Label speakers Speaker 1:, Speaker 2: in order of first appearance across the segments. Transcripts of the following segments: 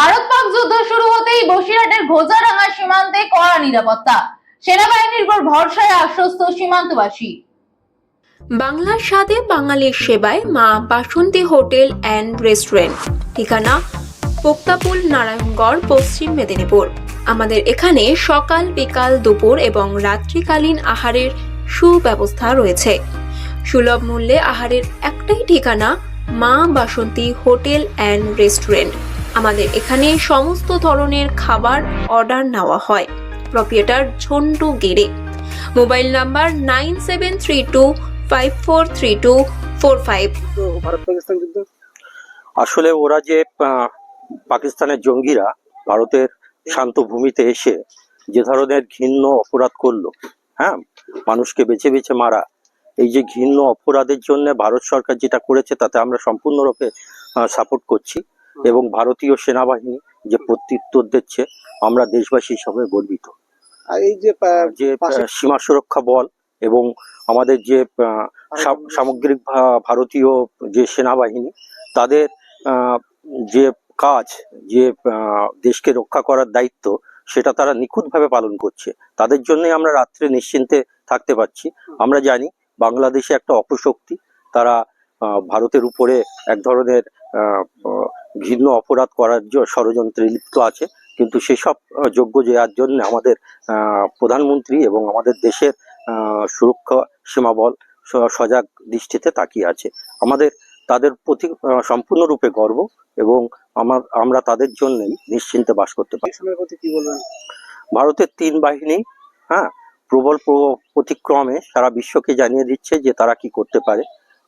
Speaker 1: ভারত পাক যুদ্ধ শুরু হতেই বসিরহাটের ঘোজারাঙ্গা সীমান্তে কড়া নিরাপত্তা। সেনাবাহিনীর উপর ভরসায় আশ্বস্ত সীমান্তবাসী।
Speaker 2: বাংলার স্বাদে বাঙালির সেবায় মা বাসন্তী হোটেল অ্যান্ড রেস্টুরেন্ট। ঠিকানা পোক্তাপুল নারায়ণগড়, পশ্চিম মেদিনীপুর। আমাদের এখানে সকাল, বিকাল, দুপুর এবং রাত্রিকালীন আহারের সুব্যবস্থা রয়েছে। সুলভ মূল্যে আহারের একটাই ঠিকানা মা বাসন্তী হোটেল অ্যান্ড রেস্টুরেন্ট। আমাদের এখানে সমস্ত ধরনের খাবার অর্ডার নেওয়া হয়। প্রপিয়েটার ঝন্টু গেড়ে mobile number nine seven three two five four three two four five
Speaker 3: আসলে ওরা যে পাকিস্তানের জঙ্গিরা ভারতের শান্ত ভূমিতে এসে যে ধরনের ঘৃণ্য অপরাধ করল হ্যাঁ মানুষকে বেছে বেছে মারা, এই যে ঘৃণ্য অপরাধের জন্য ভারত সরকার যেটা করেছে তাতে আমরা সম্পূর্ণরূপে সাপোর্ট করছি। এবং ভারতীয় সেনাবাহিনী যে প্রত্যুত্তর দিচ্ছে আমরা দেশবাসী হিসাবে গর্বিত।
Speaker 4: এই যে
Speaker 3: যে সীমা সুরক্ষা বল এবং আমাদের যে সামগ্রিক ভারতীয় যে সেনাবাহিনী তাদের যে কাজ যে দেশকে রক্ষা করার দায়িত্ব সেটা তারা নিখুঁতভাবে পালন করছে। তাদের জন্যই আমরা রাত্রে নিশ্চিন্তে থাকতে পারছি। আমরা জানি বাংলাদেশে একটা অপশক্তি। তারা ভারতের উপরে এক ধরনের ঘৃণ্য অপরাধ করার জ- ষড়যন্ত্রে লিপ্ত আছে কিন্তু সেসব যোগ্য দেওয়ার জন্য আমাদের প্রধানমন্ত্রী এবং আমাদের দেশের সুরক্ষা সীমাবল সজাগ দৃষ্টিতে তাকিয়ে আছে। আমাদের তাদের প্রতি সম্পূর্ণরূপে গর্ব এবং আমার আমরা তাদের জন্যই নিশ্চিন্তে বাস করতে পারি। ভারতের তিন বাহিনী হ্যাঁ প্রবল প্র- প্রতিক্রমে সারা বিশ্বকে জানিয়ে দিচ্ছে যে তারা কি করতে পারে।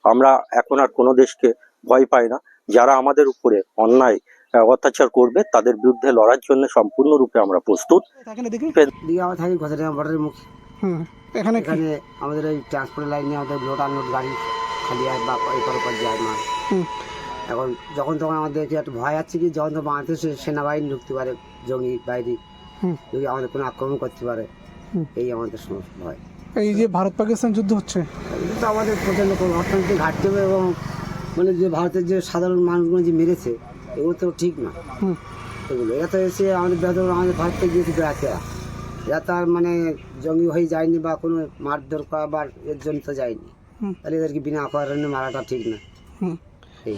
Speaker 3: আমরা এখন আর কোনো দেশকে ভয় পাই না। যারা আমাদের উপরে অন্যায় অত্যাচার করবে তাদের বিরুদ্ধে লড়ার জন্য সম্পূর্ণরূপে আমরা প্রস্তুত।
Speaker 4: এখানে দেখুন।
Speaker 5: আমরা থাকি ঘোষাডাঙ্গা বর্ডারের মুখে।
Speaker 4: এখানে
Speaker 5: এখানে আমাদের এই ট্রান্সপোর্ট লাইনে আমাদের লোড আনলোড গাড়ি খালি আর বা এপার ওপার যায় মাল। এখন যখন তখন আমাদের একটু ভয় আছে কি যখন তখন বাংলাদেশে সেনাবাহিনী ঢুকতে পারে জঙ্গি বাইরে যদি আমাদের কোনো আক্রমণ করতে পারে এই আমাদের সমস্যা ভয়।
Speaker 4: এই যে ভারত পাকিস্তান যুদ্ধ হচ্ছে।
Speaker 5: তো আমাদের প্রচণ্ড কোনো অর্থনীতি ঘাটতি হবে এবং মানে যে ভারতের যে সাধারণ মানুষগুলো যে মেরেছে এগুলো তো ঠিক না। এগুলো এরা তো এসে আমাদের বেতন আমাদের ভারত থেকে গিয়েছে বেড়াতে এরা তার মানে জঙ্গি হয়ে যায়নি বা কোনো মারধর করা বা এর জন্য তো যায়নি। তাহলে এদেরকে বিনা অপরাধে মারাটা ঠিক না।
Speaker 4: হুম।
Speaker 5: এই।